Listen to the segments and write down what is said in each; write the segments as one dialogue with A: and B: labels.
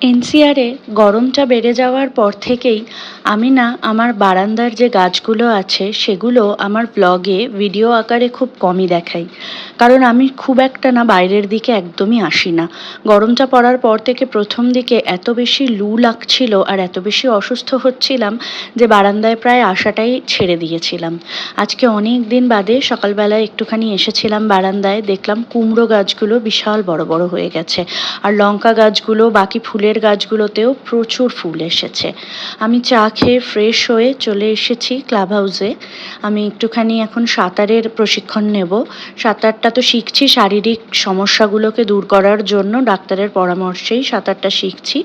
A: এনসিআরে গরমটা বেড়ে যাওয়ার পর থেকেই আমি না আমার বারান্দার যে গাছগুলো আছে সেগুলো আমার ব্লগে ভিডিও আকারে খুব কমই দেখাই। কারণ আমি খুব একটা না বাইরের দিকে একদমই আসি না। গরমটা পড়ার পর থেকে প্রথম দিকে এত বেশি লু লাগছিল আর এত বেশি অসুস্থ হচ্ছিলাম যে বারান্দায় প্রায় আসাটাই ছেড়ে দিয়েছিলাম। আজকে অনেক দিন বাদে সকালবেলায় একটুখানি এসেছিলাম বারান্দায়, দেখলাম কুমড়ো গাছগুলো বিশাল বড় বড় হয়ে গেছে। আর লঙ্কা গাছগুলো বাকি ফুলের গাছগুলোতেও প্রচুর ফুল এসেছে। আমি চা খেয়ে ফ্রেশ হয়ে চলে এসেছি ক্লাব হাউসে আমি একটুখানি এখন সাঁতারের প্রশিক্ষণ নেব। সাঁতারটা তো শিখছি, শারীরিক সমস্যাগুলোকে দূর করার জন্য ডাক্তারের পরামর্শেই সাঁতারটা শিখছি।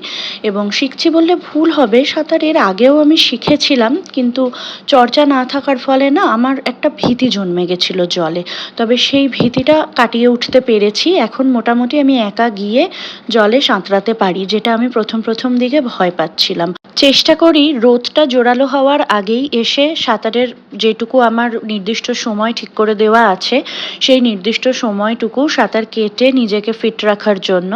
A: এবং শিখছি বললে ভুল হবে, সাঁতার এর আগেও আমি শিখেছিলাম, কিন্তু চর্চা না থাকার ফলে না আমার একটা ভীতি জন্মে গেছিল জলে। তবে সেই ভীতিটা কাটিয়ে উঠতে পেরেছি। এখন মোটামুটি আমি একা গিয়ে জলে সাঁতরাতে পারি, যেটা আমি প্রথম প্রথম দিকে ভয় পাচ্ছিলাম। চেষ্টা করি রোদটা জোরালো হওয়ার আগেই এসে সাঁতারের যেটুকু আমার নির্দিষ্ট সময় ঠিক করে দেওয়া আছে, সেই নির্দিষ্ট সময়টুকু সাঁতার কেটে নিজেকে ফিট রাখার জন্য।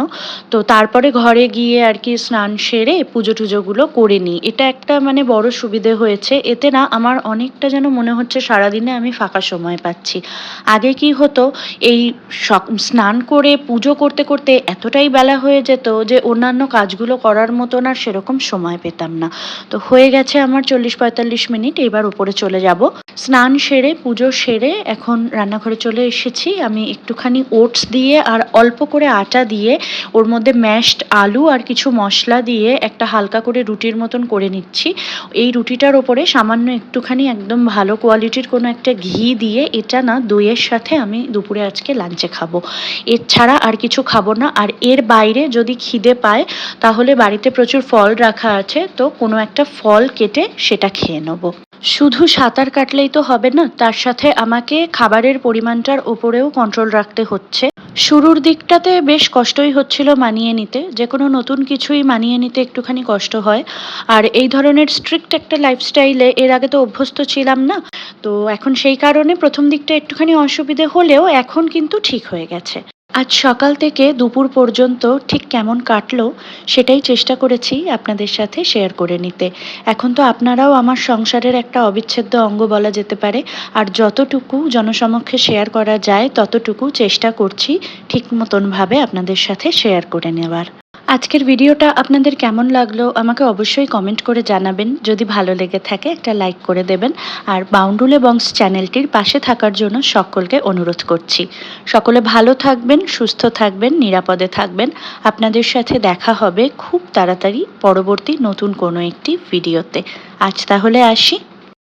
A: তো তারপরে ঘরে গিয়ে আর কি স্নান সেরে পুজো টুজোগুলো করে নিই। এটা একটা মানে বড় সুবিধে হয়েছে। এতে না আমার অনেকটা যেন মনে হচ্ছে সারাদিনে আমি ফাঁকা সময় পাচ্ছি। আগে কি হতো, এই স্নান করে পুজো করতে করতে এতটাই বেলা হয়ে যেত যে অন্যান্য কাজগুলো করার মতন আর সেরকম সময় পেতাম না। তো হয়ে গেছে আমার চল্লিশ পঁয়তাল্লিশ মিনিট এবার উপরে চলে যাব। স্নান সেরে, পুজো সেরে এখন রান্নাঘরে চলে এসেছি। আমি একটুখানি ওটস দিয়ে আর অল্প করে আটা দিয়ে ওর মধ্যে ম্যাশড আলু আর কিছু মশলা দিয়ে একটা হালকা করে রুটির মতন করে নিচ্ছি। এই রুটিটার ওপরে সামান্য একটুখানি একদম ভালো কোয়ালিটির কোনো একটা ঘি দিয়ে এটা না দইয়ের সাথে আমি দুপুরে আজকে লাঞ্চে খাব। এর ছাড়া আর কিছু খাব না। আর এর বাইরে যদি খিদে পায়, তাহলে বাড়িতে প্রচুর ফল রাখা আছে, তো কোনো একটা ফল কেটে সেটা খেয়ে নেব। শুধু সাঁতার কাটলেই তো হবে না, তার সাথে আমাকে খাবারের পরিমাণটার ওপরেও কন্ট্রোল রাখতে হচ্ছে। শুরুর দিকটাতে বেশ কষ্টই হচ্ছিল মানিয়ে নিতে, যে কোনো নতুন কিছুই মানিয়ে নিতে একটুখানি কষ্ট হয়। আর এই ধরনের স্ট্রিক্ট একটা লাইফস্টাইলে এর আগে তো অভ্যস্ত ছিলাম না, তো এখন সেই কারণে প্রথম দিকটা একটুখানি অসুবিধে হলেও এখন কিন্তু ঠিক হয়ে গেছে। আজ সকাল থেকে দুপুর পর্যন্ত ঠিক কেমন কাটলো সেটাই চেষ্টা করেছি আপনাদের সাথে শেয়ার করে নিতে। এখন তো আপনারাও আমার সংসারের একটা অবিচ্ছেদ্য অঙ্গ বলা যেতে পারে। আর যতটুকু জনসমক্ষে শেয়ার করা যায়, ততটুকু চেষ্টা করছি ঠিক মতনভাবে আপনাদের সাথে শেয়ার করে নেওয়ার। আজকের ভিডিওটা আপনাদের কেমন লাগল আমাকে অবশ্যই কমেন্ট করে জানাবেন। যদি ভালো লেগে থাকে একটা লাইক করে দেবেন। আর বাউন্ডুলে বংস চ্যানেলটির পাশে থাকার জন্য সকলকে অনুরোধ করছি। সকলে ভালো থাকবেন, সুস্থ থাকবেন, নিরাপদে থাকবেন। আপনাদের সাথে দেখা হবে খুব তাড়াতাড়ি পরবর্তী নতুন কোনো একটি ভিডিওতে। আজ তাহলে আসি।